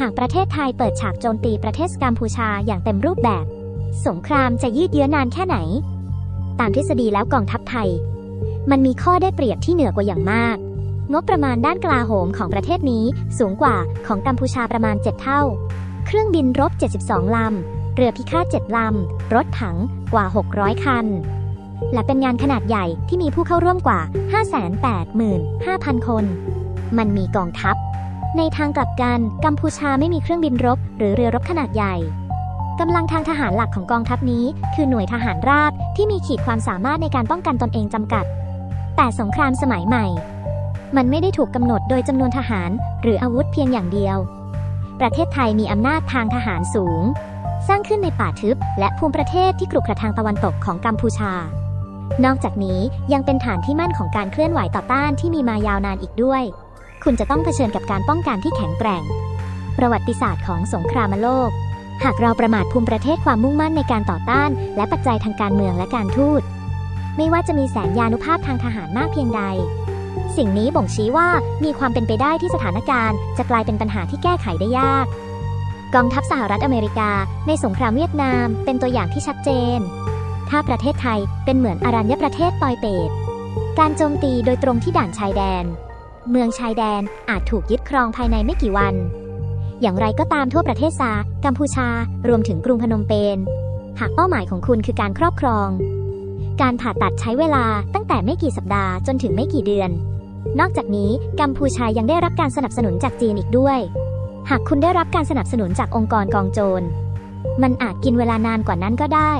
หากประเทศไทยเปิดฉากโจมตีประเทศกัมพูชาอย่างเต็มรูปแบบ สงครามจะยืดเยื้อนานแค่ไหน ตามทฤษฎีแล้วกองทัพไทย มันมีข้อได้เปรียบที่เหนือกว่าอย่างมาก งบประมาณด้านกลาโหมของประเทศนี้สูงกว่าของกัมพูชาประมาณ 7 เท่า เครื่องบินรบ 72 ลำ เรือพิฆาต 7 ลำ รถถังกว่า 600 คัน และเป็นงานขนาดใหญ่ที่มีผู้เข้าร่วมกว่า 585,000 คน มันมีกองทัพ ในทางกลับกัน กัมพูชาไม่มีเครื่องบินรบ หรือเรือรบขนาดใหญ่กำลังทางทหารหลักของกองทัพนี้ คือหน่วยทหารราบที่มีขีดความสามารถในการป้องกันตนเองจำกัด แต่สงครามสมัยใหม่ มันไม่ได้ถูกกำหนดโดยจำนวนทหาร หรืออาวุธเพียงอย่างเดียว ประเทศไทยมีอำนาจทางทหารสูง สร้างขึ้นในป่าทึบ และภูมิประเทศที่กรุกระทางตะวันตกของกัมพูชา นอกจากนี้ยังเป็นฐานที่มั่นของการเคลื่อนไหวต่อต้านที่มีมายาวนานอีกด้วย คุณจะต้องเผชิญกับการป้องกันที่แข็งแกร่ง ประวัติศาสตร์ของสงครามโลก หากเราประมาทภูมิประเทศความมุ่งมั่นในการต่อต้าน และปัจจัยทางการเมืองและการทูต ไม่ว่าจะมีแสนยานุภาพทางทหารมากเพียงใด สิ่งนี้บ่งชี้ว่ามีความเป็นไปได้ที่สถานการณ์ จะกลายเป็นปัญหาที่แก้ไขได้ยาก กองทัพสหรัฐอเมริกา ในสงครามเวียดนาม เป็นตัวอย่างที่ชัดเจน ถ้าประเทศไทยเป็นเหมือนอารัญญประเทศปอยเปตการโจมตีโดยตรงที่ด่านชายแดน เมืองชายแดนอาจถูกยึดครองภายในไม่กี่วัน อย่างไรก็ตามทั่วประเทศซากัมพูชา รวมถึงกรุงพนมเปญ หากเป้าหมายของคุณคือการครอบครอง การผ่าตัดใช้เวลาตั้งแต่ไม่กี่สัปดาห์จนถึงไม่กี่เดือน นอกจากนี้กัมพูชายังได้รับการสนับสนุนจากจีนอีกด้วย หากคุณได้รับการสนับสนุนจากองค์กรกองโจร มันอาจกินเวลานานกว่านั้นก็ได้